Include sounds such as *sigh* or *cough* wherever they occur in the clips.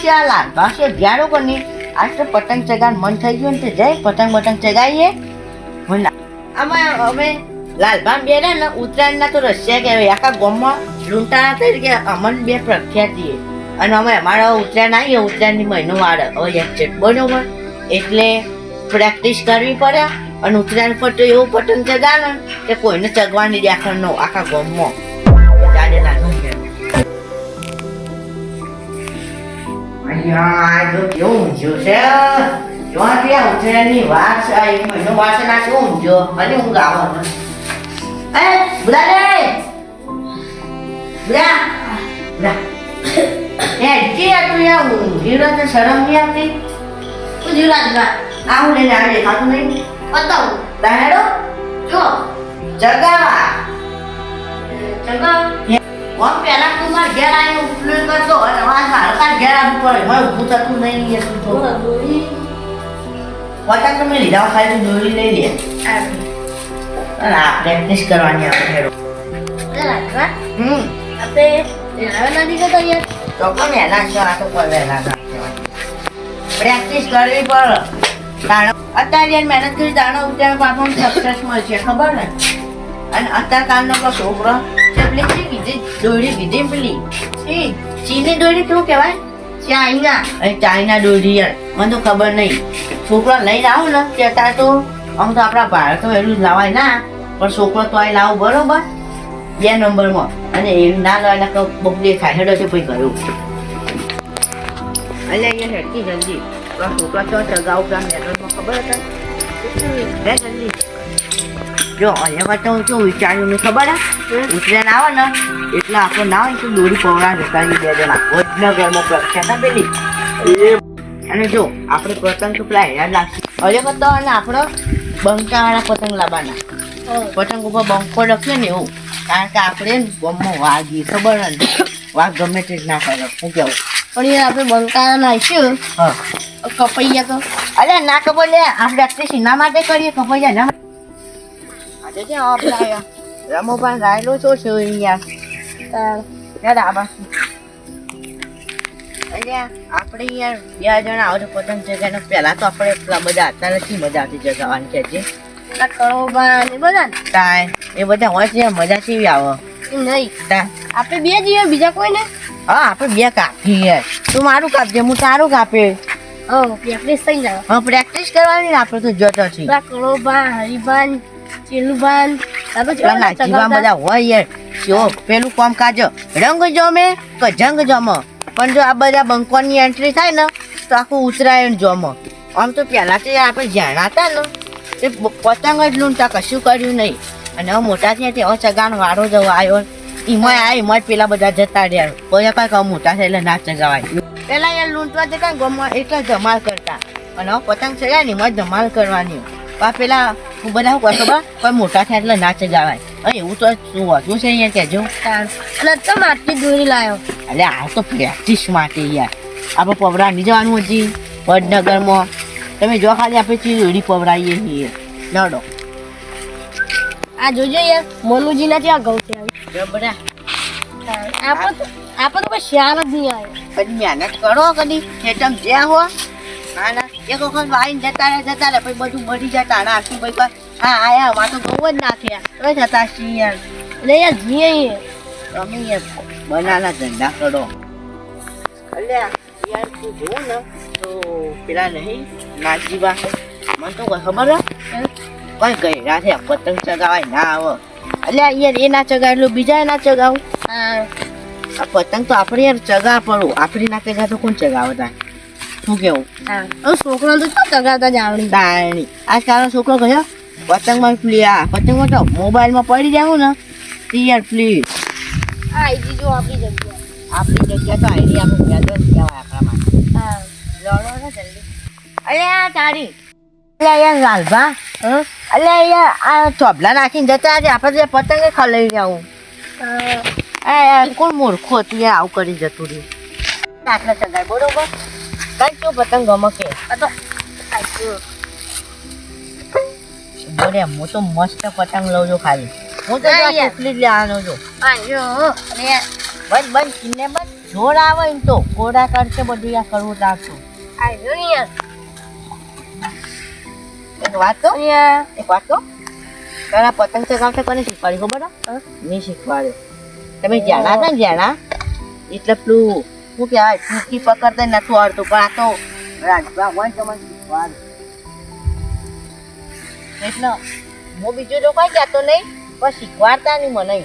છે આ લાલબા છે? વ્યારો કોની? આજ તો પતંગ ચગાન મન થઈ ગયું ને જઈ પતંગ પતંગ ચગાવીએ. આમાં અમે લાલબા બે ને, ઉત્તરાયણના તો રશિયા કહેવાય. આખા ગામમાં લૂંટાણા તરીકે અમન બે પ્રખ્યાત છીએ અને અમે અમારા ઉત્તરાયણ આવીએ, ઉત્તરાયણની મહિનો વાળે હવે એક્ઝેક્ટ બરોબર એટલે પ્રેક્ટિસ કરવી પડે. અને ઉત્તરાયણ પર તો એવું પતંગ ચગાવે કે કોઈને ચગવાની દેખાડ ન આખા ગામમાં. અહીંયા જો કેવું ઊંઝું છે? જોવાથી આ ઉત્તરાયણની વાર છે? એક મહિનો છે *coughs* ને શું ઊંઝો અને હું ગાવો એ બુલા રે બુલા બુલા એ આ તું યાર ઊંઘી રહ્યો છે શરમ નહીં આવતી? તું જીવરાજ આ હું લઈને આવે દેખાતું નહીં? બતાવું. દાહેડો જો. જગાવા ચગાવ. કોણ પહેલા તું માર ઘેર આવીને ઉપલું કરતો અને મારા તાર ઘેર આવવું પડે. મને ઊભું થતું નહીં એ શું તો. બોલો, તમે લીધા ખાલી તું દોરી લઈ લે. અને આ પ્રેક્ટિસ કરવાની આપણે હેડો. હમ. આપણે નથી જતા યાર. તો પણ એના છે આ તો કોઈ પ્રેક્ટિસ કરવી પડે દાણો અત્યારે યાર મહેનત કરી દાણો ઉતાર પાપણ સક્સેસ મળશે ખબર ને? અને અત્યાર કાલનો છોકરો તે પેલી બીજી દોરી કીધી પેલી. શી ચીની દોરી શું કહેવાય? ચાઇના. એ ચાઇના દોરી યાર, મને તો ખબર નહીં. છોકરો લઈને લાવો ને તે અત્યારે તો આમ તો આપણા ભારતમાં એટલું લાવાય ના, પણ છોકરો તો અહીં લાવો, બરોબર? બે નંબરમાં. અને એ ના લાવે તો બબલી થાય હેડો છે પછી ગયું. અલે અહીંયા હેડતી જલ્દી. છોકરા તો ચગાવ પેલા મેદાનમાં ખબર હતા. બે જલ્દી. જો અહીંયા તો હું શું વિચાર્યું મેં ખબર હે? ઉત્તરાયણ આવે ને એટલે આપણો ના હોય તો દોરી પવડા રહીએ બે જણા વડનગરમાં પ્રખ્યાત પેલી. અને જો આપણે પતંગ તો પેલા હેરાન લાગશે હવે તો અને આપણો બંકાવાળા પતંગ લાવવાના. પતંગ ઉપર બંકો લખીએ ને એવું. કારણ કે આપણે ગમો વાગી ખબર ને? વાઘ ગમે તે જ ના કરે શું કેવું? પણ એ આપણે બંકારા નાખ્યું હા. કપાઈ તો. અરે ના ખબર લે આપણે પ્રેક્ટિસ સીના માટે કરીએ કપૈયા ના. આજે છે આપણે રાયલો છો છે યાર આપણે યાર બે જણા આવો પતંગ ચગાવીને પહેલાં તો આપણે પેલા બધા નથી મજા આવતી જગાવવાની છે જે આ બધા તાય એ બધા હોય છે મજા કેવી આવે નહીં તા આપણે બે જઈએ બીજા કોઈ ને હા આપણે બે કાપીએ તું મારું કાપજે હું તારું કાપે પ્રેક્ટિસ થઈ જાય હા પ્રેક્ટિસ કરવાની આપણે તો જતો છીએ કરોબા હરિભાન ચેલુભાન નાચીવા બધા હોય જો પેલું કોમ કાજો રંગ જમે કે જંગ જમ? પણ જો આ બધા બંકોની એન્ટ્રી થાય ને તો આખું ઉતરાયણ જમ. આમ તો પહેલાંથી આપણે જાણાતા ને તે પતંગ જ લૂંટા કશું કર્યું નહીં. અને હવે મોટા થયા તેવો ચગાણ વાળો જવો આવ્યો. એમાં આ એમાં જ પેલા બધા જતા રહ્યા. કોઈ કાંઈક મોટા થાય એટલે ના ચગાવાય. પેલા યાર લૂંટવા જતા ગમવા એટલે ધમાલ કરતા. અને પતંગ ચડ્યા ને એમાં ધમાલ કરવાની. આ પેલા હું બધા શું કહે ખબર? કોઈ મોટા થાય એટલે નાચે ચગાવાય. અરે એવું તો શું હતું છે અહીંયા કહેજો. એટલે અને તમે આટલી દોરી લાવ્યો અરે આ તો પ્રેક્ટિસ માટે યાર. આપણે પવરાની જવાનું હજી. વડનગરમાં. તમે જો ખાલી આપણે ચીરડી પવરાઈએ છીએ. નડો. આ જોજો યાર મનુજીના ત્યાં ગૌ છે જબરા. આપણે તો આપણે તો કોઈ શિયાળ જ નહીં આવ્યો. કદી મહેનત કરો કદી. ખેતમ જ્યાં હો. ના ના એક વખત વાઈને જતા રહે જતા રહે પછી બધું મરી જતા તાણા આખી ભાઈ કહે, હા આયા વાત તો બહુ જ ના થયા. તો જતા છીએ યાર. એટલે યાર જીએ. તમે યાર બનાના ધંધા કરો. અલ્યા યાર તું જોઉં ને તો પેલા નહીં નાજીબા મને તો કોઈ ખબર કોઈ ગયડા છે પતંગ ચગાવાય ના આવો. અલ્યા યાર એ ના ચગાવે એટલું બીજા ના ચગાવું. હા. આ પતંગ તો આપણે યાર ચગા પડું. આપણી ના ચગા તો કોણ ચગાવે તા શું કેવું? હા. છોકરો તો શું ચગાવતા જ આવડી. તાણી. આજકાલનો છોકરો કહ્યો પતંગમાં પ્લી આ પતંગમાં તો મોબાઈલમાં પડી જાવું ને યાર પ્લીઝ હા એ જીજો આપણી જગ્યા. આપણી જગ્યા તો આઈડી આપણે યાદ જ કહેવાય આપણા હા. લડો ને જલ્દી. અલ્યા તારી. અલ્યા યાર લાલભા હા? અલ્યા યાર આ ચોબલા નાખીને જતા આજે આપણે જે પતંગે ખલાઈ જાવું. આ કોણ મૂર્ખો હતું આવું કરી જતું રહ્યું? આટલા ચગાય બરોબર? કઈ શું પતંગ ગમે કે આ તો બોલે હું તો મસ્ત પતંગ લઉં છું ખાલી. હું તો ના જો લેવાનો છું. યાર બંધ બંધ કિન્ને જોર આવે ને તો. ઘોડા કરશે બધું યાર કરવું જો એક વાત તો એક વાત તો તારા પતંગ ચગાવતા કોને શીખવાડી ખબર? મેં શીખવાડ્યો. તમે જાણા હતા ને જાણા? એટલે પેલું શું કહેવાય ચીકી પકડતા નતું આવડતું પણ આ તો રાજભા તમને એટલે હું બીજું તો કઈ કહેતો નહીં પણ શીખવાડતા નહીં. મને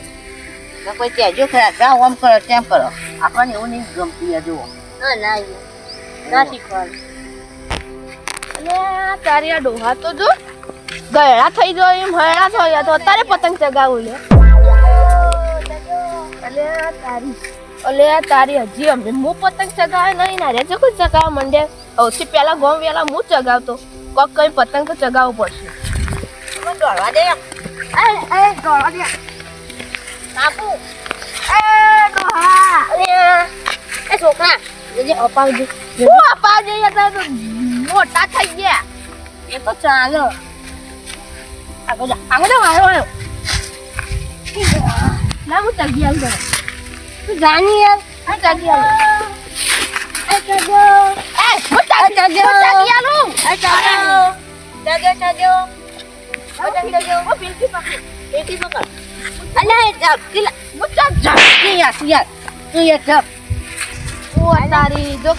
ને કોઈ કહેજો ખરા જા આમ કરો તેમ કરો. આપણને એવું નહીં ગમતી હજુ ના ના શીખવાડું. અને તારી આ ડોહા તો જો ગયડા થઈ ગયો એમ હયડા થયા તો અત્યારે પતંગ ચગાવું લે. અલે તારી અલે તારી હજી અમે હું પતંગ ચગાવે નહીં ના રેજો કોઈ ચગાવવા માંડે સૌથી પહેલા ગોમ વેલા હું ચગાવતો. કોક કઈ પતંગ તો ચગાવવું પડશે. દોડવા દે. એ એ દોડવા દે. કાપુ એ ડોહા એ છોકરા જે અપાવજો શું અપાવજો યાર તો મોટા થઈ ગયા. એ તો ચાલો આગળ જા આગળ જા મારો આવ્યો. ના હું ચગી આવું તું જાની યાર આ તગી આવું એ તગો એ હું તગી હું તગી આલું એ તગો જજો જજો પતંગ તગો ઓ પિલકી પકડ. પેટી પકડ. અલ્યા એ ઝાપકી લા હું તગ જા ઝાપકી યાર યાર તું યાર ઝાપ ઓ તારી જો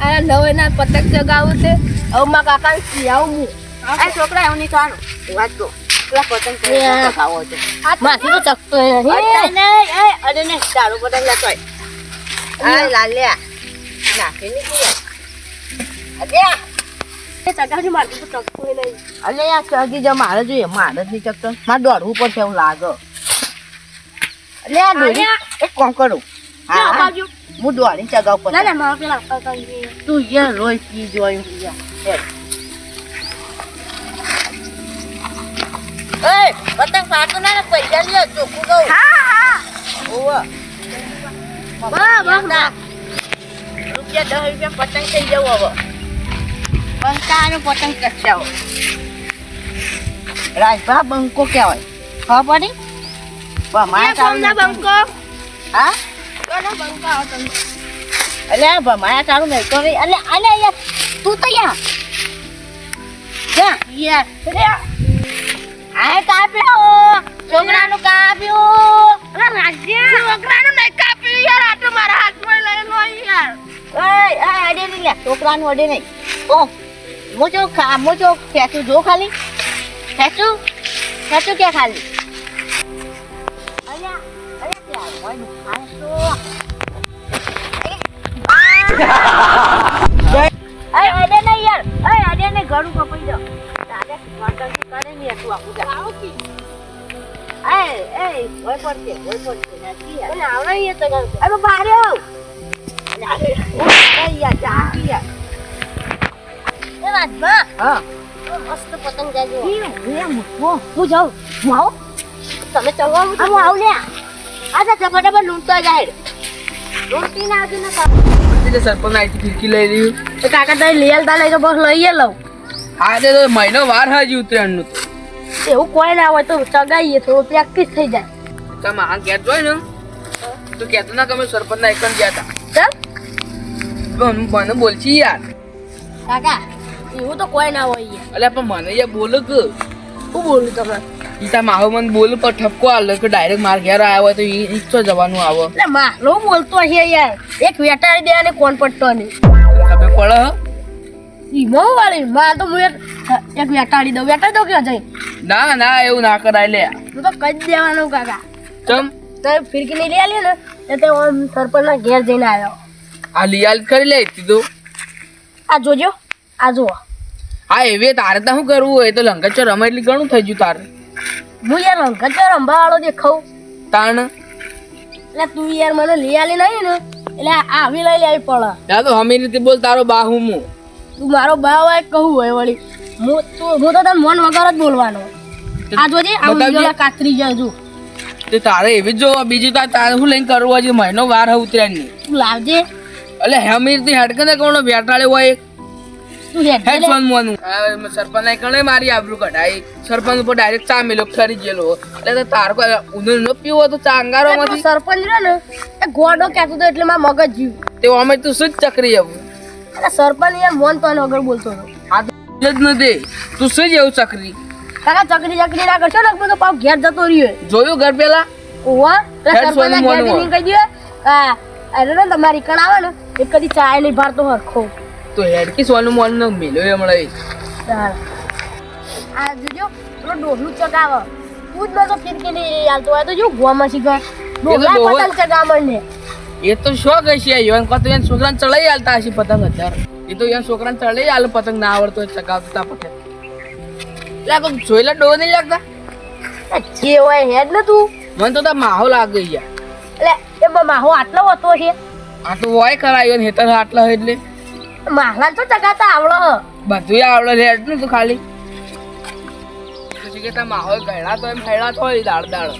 આ નવે ના પતંગ ચગાવું છે. હવે માં કાકા સિયાવું હું આ છોકરા એવું નહીં થવાનું વાત કહું. પેલા પતંગ. ખાવો છે માથી તો ચકતો નહીં નહીં અરે નહીં તારું પતંગ લેતોય આ લાલ્યા નાખી નીકળી અરે ચગાવજો મારથી તો ચકતો નહીં અલે યાર ચગી જા મારે જોઈએ મારે નહીં ચકતો મારે દોડવું પડશે એવું લાગે અલે આ દોડી એક કોમ કરું હા હું દોડી ચગાવ. તું યાર રોજ પી જોયું યાર એ પતંગ ફાટો ના ને પૈસા લ્યો ચોખ્ખું કહું હા હા ઓવા વાહ વાહ વાહ રૂપિયા દસ રૂપિયા પતંગ થઈ જવું હવે બંકાનો પતંગ કચાવો રાજભા બંકો કહેવાય ખબર પડી ભમાયા તારું કોમના બંકો હા કોનો બંકો આવો તમે એટલે ભમાયા તારું નહીં તો નહીં એટલે અલે યાર તું તો યાર જા યાર આ કાપ્યો. છોકરાનું કાપ્યું. અરે રાજ્ય. છોકરાનું નહીં કાપ્યું યાર? આ તો મારા હાથમાં લઈ લો યાર. ઓય આ અડે નહીં લે છોકરાનું અડે નહીં. ઓ મોજો ખા મોજો ખેંચું. જો ખાલી. ખેંચું. ખેંચું કે ખાલી? અલ્યા અલ્યા ત્યાં હોય *laughs* અરે અડે નહીં યાર. અરે અડે નહીં ઘરું કપાઈ દો. તારે વર્તન કરે નહીં તું આવું આવો કી એ એ હોય પડશે હોય પડશે. નથી યાર મને આવડે યાર તો ગાવ અરે બારે આવ. અરે યાર જા યાર એ રાજભા હા. મસ્ત પતંગ જાજો. હું જાઉં. હું આવું? તમે ચગાવો હું આવું લે. આ તો ફટાફટ લૂંટતો જાય. લૂંટી ના આવતું ના એટલે સરપંચ આઈથી ફિરકી લઈ લીધું એ કાકા તારી લઈ આલતા નહીં તો બસ લઈએ લઉં. હા તે મહિનો વાર હજી ઉત્તરાયણનું એવું કોઈ ના હોય તો ચગાઈએ થોડું પ્રેક્ટિસ થઈ જાય. તમે આ ઘેર જોઈ ને? તો કહેતો ના તમે સરપંચ ના એકન ગયા હતા પણ મને બોલછી યાર. કાકા એવું તો કોઈ ના હોય એટલે પણ મને યાર બોલો કે શું બોલું તમે ઈતા માહો મને બોલ પર ઠપકો આલે કે ડાયરેક્ટ માર ઘેર આવ્યો હોય તો ઈ ઈચ્છો જવાનું આવો? એટલે મારો બોલતો છે યાર. એક વેટાડી દે અને કોણ પડતો નહીં. તમે પડો? ઈમો વાળી માં તો હું એક એક વેટાડી દઉં. વેટાડી દઉં ક્યાં જઈ ના ના એવું ના કરાય લે. હું તો કહી દેવાનું કાકા. ચમ? તો ફિરકી નહીં લઈ આલી ને તો તે સરપંચના ઘેર જઈને આવ્યો. આ લિયાલ કરી લે કીધું આ જોજો આ જુઓ. હા એવી તારે તો શું કરવું હોય? તો લંગચો રમે એટલે ઘણું થઈ ગયું તારે. હું યાર લંકાચો રમવા વાળો દેખાઉં. તાણ? એટલે તું યાર મને લઈ આલી નહીં ને એટલે આવી લઈ લેવી પડે તો હમી રીતે બોલ તારો બા હું હું. તું મારો ભાવ હોય કહું હોય વળી. હું તું હું તો તને મન વગર જ બોલવાનો. આ જોજે આ બતાવજે. કાતરી જાય જો તે તારે એવી જ જો બીજું તાર તારે શું લઈને કરવું હોય છે મહિનો વાર હે ઉતરાયણની તું લાવજે. એટલે હેમીરથી હેડકે ને કોણ બેટાડે હોય સરપંચ કણે મારી આબરૂ કઢાઈ. સરપંચ ઉપર ડાયરેક્ટ ચા મેલો ફરી ગયેલો એટલે તાર કોઈ ન પીવો તો ચા અંગારોમાંથી. સરપંચ રહ્યો ને એ ગોડો કહેતો તો એટલે મારા મગજ જીવ. તે અમે તું શું જ ચકરી આવું? અને સરપંચ યાર મોન તો આગળ બોલતો હતો. આ જ નથી. તું શું જ ચકરી? કાકા ચકરી ચકરી ના કરશો ને તો પાવ ઘેર જતો રહ્યો. જોયું ઘર પેલા? ઓવા સરપંચ ઘેર જઈને કહી દે આ અરે ને તમારી કણ આવે ને એ કદી ચાય નહીં ભારતો હરખો. તો હેડકી સોનું મોનું મેલ્યો હમણાં ચાલ આ જોજો પેલો ડોહલું ચગાવ. તું જ નતો ફિરકી લઈ હાલતો હોય. તો જો ગોમાં શીખવા ડોહલા ડોહો- પતંગ ચગાવણ ને એ તો શોખ હશે. યોન કહો તો એને છોકરાને ચડાઈ આલતા હશે પતંગ અત્યારે. એ તો એને છોકરાને ચડાઈ હાલ પતંગ ના આવડતો ચગાવતા પટે લાગો જોયેલા ડો નહીં લાગતા? જે હોય હેડ ને તું. મને તો તાર માહો લાગે યાર. એટલે એમાં માહો આટલો હતો છે. આ તો હોય કરાયો ને હેતર આટલા હોય એટલે. માહલા તો ચગાતા આવડો. બધું આવડે લે એટલું તો ખાલી. પછી કે તા માહો ગયડા તો એમ ફેડા તો હોય દાળ દાળ.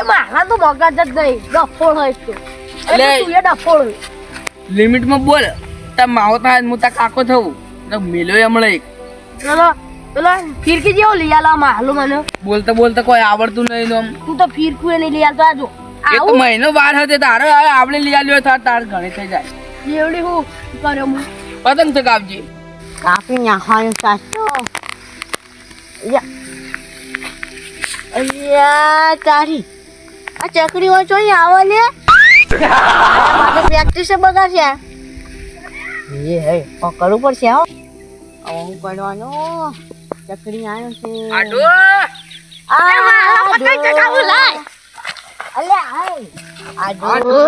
એ માહલા તો મગજ જ નહીં ગફોળ હોય તો એટલે તું હોય. લિમિટમાં બોલ. તાર માવો તા હું તા કાકો થવું. તો મેલો હમણાં એક. પેલો પેલો ફિરકી જેવો લઈ આલા હાલો મને. બોલતા બોલતા કોઈ આવડતું નહીં તો તું તો ફિરકું એ નહીં લઈ આલતો. આજો એક મહિનો વાર હતો. તારે હવે આપણે લઈ આવ્યો થાર તાર ઘરે થઈ જાય. જેવડી હું કરે હું. પતંગ ચગાવજે કાપી નાખવાનું સાચો અલ્યા. તારી. આ ચકડીઓ જોઈ આવો લે પ્રેક્ટિસ *laughs* બગાડશે એ હે કરવું પડશે હો. હવે હું કરવાનું ચકરી આવ્યો છે. આડો! આ પતંગ ચગાવું લાય. અલે હાય. આડો.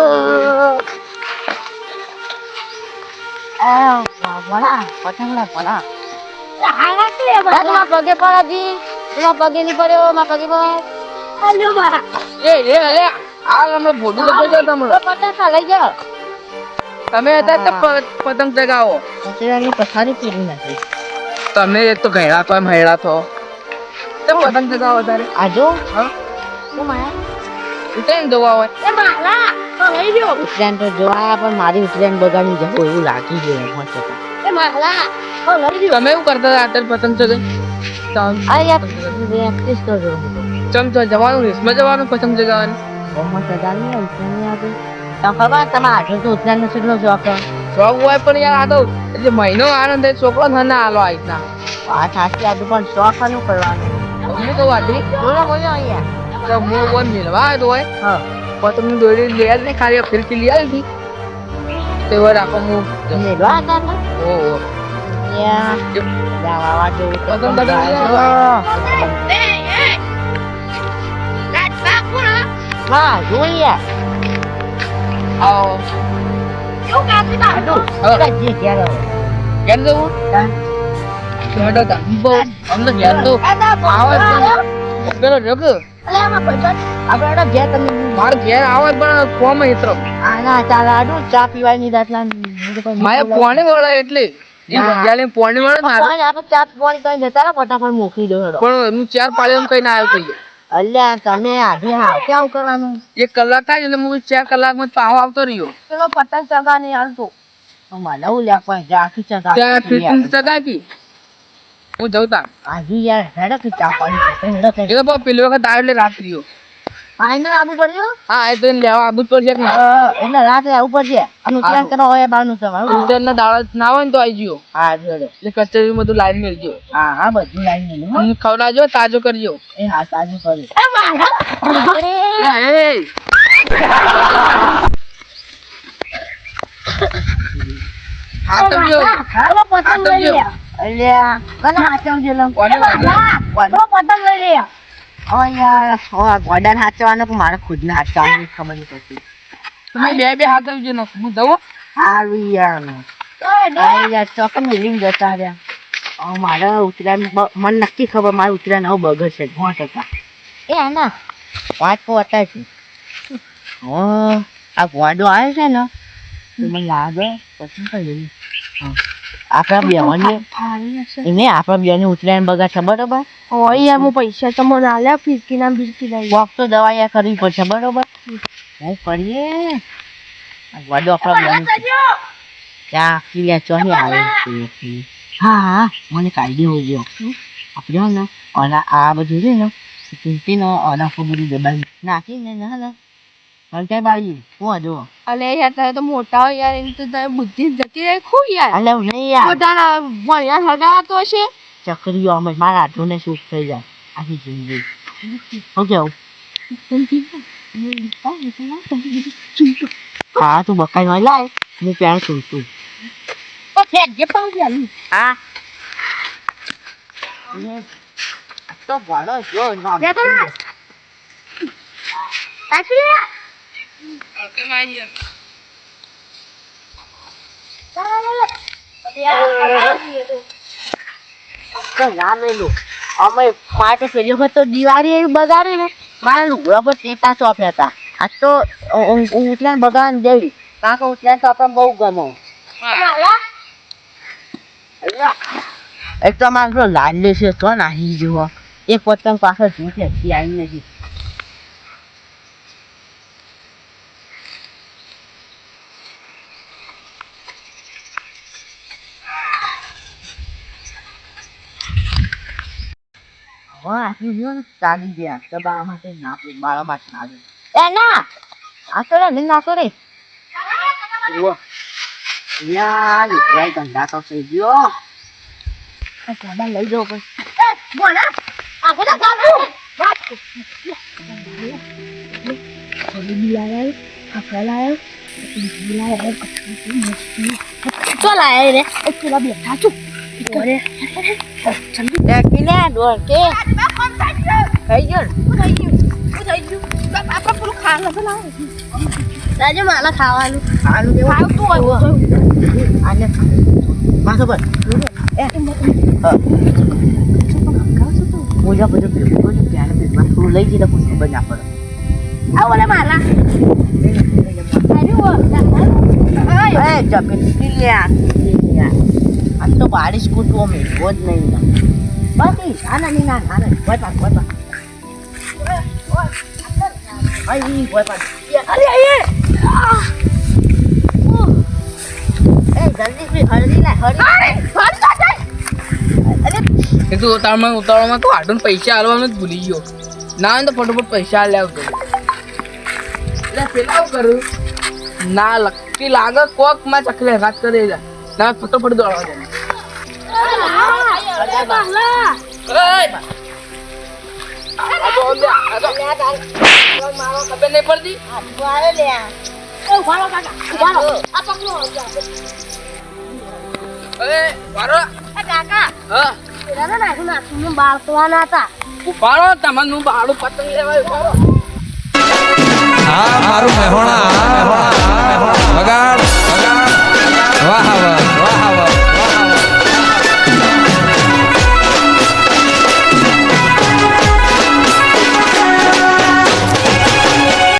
આ વડા પતંગ લા માં પગે પડાજી પગે નહીં પડ્યો માં પગે પડ્યો એ રે અલે. આ હમણાં. ભોડું તો કરજો તમે પતંગ લઈ જાઓ. તમે અત્યારે તો પ- પતંગ ચગાવો. કચરાની પથારી પીરી નથી તમે એક તો ઘેડા તો એમ હેડા થો તમે પતંગ ચગાવો તારે. આજો હા. શું માયા ઉતરીને જોવા હોય. એ માલા તો લઈ લ્યો ઉત્તરાયણ તો જોવા પણ મારી ઉત્તરાયણ બગાડી જવું એવું લાગી ગયું એ તો લઈ તમે એવું કરતા હતા અત્યારે પતંગ ચગાઈ આ યાર પ્રેક્ટિસ તો ચમ ચમ જવાનું રેસમાં જવાનું પતંગ ચગાવવાનું? બહુ સદા નહીં ઉત્તરાયણ આવે. તો ખબર તમે આટલો તો ઉત્તરાયણ કેટલો શોખ શોખ હોય પણ યાર આ તો એટલે મહિનો આનંદ થાય છોકરો ના ના આલો આ રીતના. આ સાચી આજુ પણ શોખ આનું કરવાનું. હું તો વાટી બોલો બોલો અહીંયા. તો હું બોલ મેળવા આવ્યો તો હોય. હા. પતંગની દોરી લઈ આવી ને ખાલી ફિરકી લઈ આવી હતી તે વાર હું હતા ઓહો. ત્યાં જાવા વાજો પતંગ બતંગ હા જોઈએ આવો ઘેર જવું હેડો તા અમને ઘેર તો આવે પણ પેલો જગ અલે આમાં પૈસા આપણે ઘેર તમે માર ઘેર આવે પણ ફોર્મ હિત્રો આના ચાલ આડું ચા પીવાની દાતલા મારે પોણી વળે એટલે પોણી મળે આપણે ચા પીવાની કઈ જતા ફટાફટ મોકલી દો પણ હું ચાર એમ કઈ ના આવ્યો અલ્યા તમે આજે હા કેમ કરવાનું? એક કલાક થાય એટલે હું ચાર કલાકમાં પાહો આવતો રહ્યો. પેલો પતંગ ચગા આવતો મને એવું લ્યા પણ જાખી ચા ત્યાં હું જઉં તા આજે યાર હેડક ચા પાણી હેડક કે. એ તો બહુ પેલી વખત આવ્યો એટલે રાત્રિયો આઈને આવું પડશે હા એ તો લેવા આવું પડશે એટલે રાત્રે આવું પડશે. અને ઉત્તરાયણ કરવા હોય બારનું તમારું ઉત્તરાયણના દાડા ના હોય ને તો આવી ગયો. હા એટલે કચેરી બધું લાઈન મેળજો. હા હા બધું લાઈન મેલું હું. ખવડાવજો તાજો કરજો. એ હા સાજુ કરી. એ માલા એ, એ. હા તો જો. પેલો પતંગ લઈ લે અલ્યા કને? પતંગ લઈ લે ઓ યાર ઓ ગોડાને હાચવાનો પણ મારે ખુદને હાચવાની ખબર નહીં પડતી તમે બે બે હાથ આવજો ને હું જવું સારું યાર યાર ચોકન મિલિંગ જતા રહ્યા મારે ઉતરાયણ મને નક્કી ખબર મારે ઉતરાયણ હવે બગડશે સો ટકા એ આના પાંચ પો હતા છે ઓ આ ગોડો આવે છે ને મને લાગે પછી કઈ જઈએ હા. આપણા બેવાની. એને આપણા બેની ઉતરાયણ બગાડશે બરોબર? હોય યાર હું પૈસા તમને આલ્યા ફિરકી ના ફિરકી લઈ. વોક તો દવા કરવી પડશે બરોબર? હું કરીએ. વાડો આપણા બેની ત્યાં આખી લે ચોની આવે? છે હા હા મને કાઢી હોય ગયો. આપણે હે ને. ઓલા આ બધું છે ને ચૂંટીને ઓલા પર બધું દબાવી નાખીને ને હે હું. હજુ અલે યાર તારે તો મોટા હોય યાર એની તો તારે બુદ્ધિ જતી રહે. ખૂબ યાર. અલે હું નહીં યાર. મોટાના ભણ્યા હગાતો હશે. ચકરીઓ અમે મારા હાથોને સુખ થઈ જાય. આખી જિંદગી. શું કેવું? હા તું બકાઈ હોય લાય. હું પેણ છું તું? હા તો ભણો જો ના તો ના મેલું અમે ચોપ્યા હતા આ તો બગાડ જેવી કારણ કે ઉતરાયણ તો આપણને બહુ ગમો એક તો મારો પેલો લાડલી છે તો નાહી જુઓ એક પતંગ પાછળ જીતે આવી નથી હવે આટલું જો ને ચાલી ગયા તો બાળા માટે ના બાળા માટે ના લે. એ ના આ તો રે લઈને નાખો રે ઉવ્વ. યાર ઉતરાય ધંધા તો થઈ ગયો આ સામાન લઈ જવો પડે ચો લાયા રે એ પેલા બેઠા છું કિલે દોડ કે? થઈ ગયો ને? રાજુ માલા ખાવાનું. આલુ કેવું? આને માથો પર. એ મોજા બધું ભેગું કર્યું ત્યારે પેટમાં થોડું લઈ જઈને પછી ખબર ના પડે આ ઓલે માલા એ જપે લ્યા આજ તો બારીશ કૂટવો મેળવો જ નહીં. બાકી નાના ની ના આના કોઈ પાડ કોઈ પાડ આઈ કોઈ અરે એ જલ્દી થી હળદી લાય હળદી એ તું ઉતાવળમાં ઉતાવળમાં તો આટલું પૈસા આલવાનું જ ભૂલી ગયો. ના હોય ને તો ફટોફટ પૈસા હાલ્યા આવતો એટલે પેલા કરું? ના લકી લાગે કોકમાં ચકલે વાત કરે જા ના ફટોફટ દોડવા ખબર નહીં પડતી બાળવાના હતા ઉપાડો તમને હું બાળું પતંગ લેવા ઉપાડો હા મારું મહેણા. બગાડ બગાડ વાહ વાહ.